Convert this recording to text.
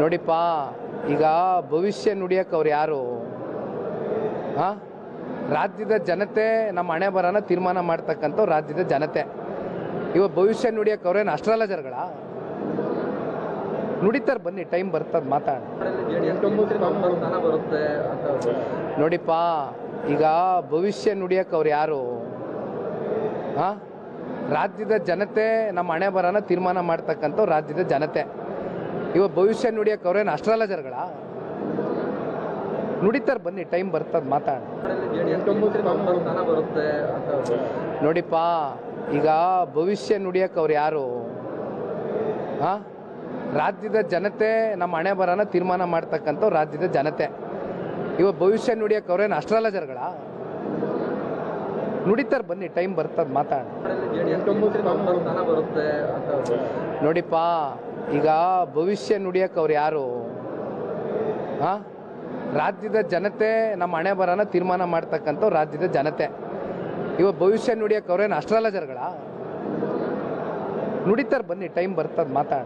ನೋಡಿಪ್ಪ ಈಗ ಭವಿಷ್ಯ ನುಡಿಯಕ್ಕೆ ಅವ್ರು ಯಾರು? ಆ ರಾಜ್ಯದ ಜನತೆ ನಮ್ಮ ಹಣೆ ಬರನ ತೀರ್ಮಾನ ಮಾಡ್ತಕ್ಕಂಥ ರಾಜ್ಯದ ಜನತೆ. ಇವಾಗ ಭವಿಷ್ಯ ನುಡಿಯಕ್ಕೆ ಅವ್ರೇನು ಅಷ್ಟರಲ್ಲ ಜರಗಳ ನುಡಿತಾರೆ ಬನ್ನಿ ಟೈಮ್ ಬರ್ತದೆ ಮಾತಾಡ. ನೋಡಿಪ್ಪ ಈಗ ಭವಿಷ್ಯ ನುಡಿಯಕ್ಕೆ ಅವ್ರು ಯಾರು? ಆ ರಾಜ್ಯದ ಜನತೆ ನಮ್ಮ ಹಣೆ ಬರನ ತೀರ್ಮಾನ ಮಾಡ್ತಕ್ಕಂಥ ರಾಜ್ಯದ ಜನತೆ. ಇವ ಭವಿಷ್ಯ ನುಡಿಯಕ್ಕೆ ಅವ್ರೇನು ಅಷ್ಟರಲ್ಲ ನುಡಿತಾರೆ ಬನ್ನಿ, ಟೈಮ್ ಬರ್ತದೆ ಮಾತಾಡ. ನೋಡಿಪ್ಪ, ಈಗ ಭವಿಷ್ಯ ನುಡಿಯಕ್ಕೆ ಅವ್ರು ಯಾರು? ಆ? ರಾಜ್ಯದ ಜನತೆ ನಮ್ಮ ಹಣೆ ಬರನ ತೀರ್ಮಾನ ಮಾಡ್ತಕ್ಕಂಥ ರಾಜ್ಯದ ಜನತೆ. ಇವ ಭವಿಷ್ಯ ನುಡಿಯಕ್ಕೆ ಅವ್ರೇನು ಅಷ್ಟರಲ್ಲ ನುಡಿತಾರೆ ಬನ್ನಿ, ಟೈಮ್ ಬರ್ತದೆ, ಮಾತಾಡ. ನೋಡಿಪ್ಪ, ಈಗ ಭವಿಷ್ಯ ನುಡಿಯಕ್ಕೆ ಅವ್ರು ಯಾರು? ಆ? ರಾಜ್ಯದ ಜನತೆ ನಮ್ಮ ಹಣೆ ಬರನ ತೀರ್ಮಾನ ಮಾಡ್ತಕ್ಕಂಥ ರಾಜ್ಯದ ಜನತೆ. ಇವಾಗ ಭವಿಷ್ಯ ನುಡಿಯಕ್ಕೆ ಅವ್ರೇನು ಅಷ್ಟ್ರಾಲಜರ್ಗಳ ಜರಗಳ ನುಡಿತಾರೆ ಬನ್ನಿ, ಟೈಮ್ ಬರ್ತದೆ, ಮಾತಾಡ.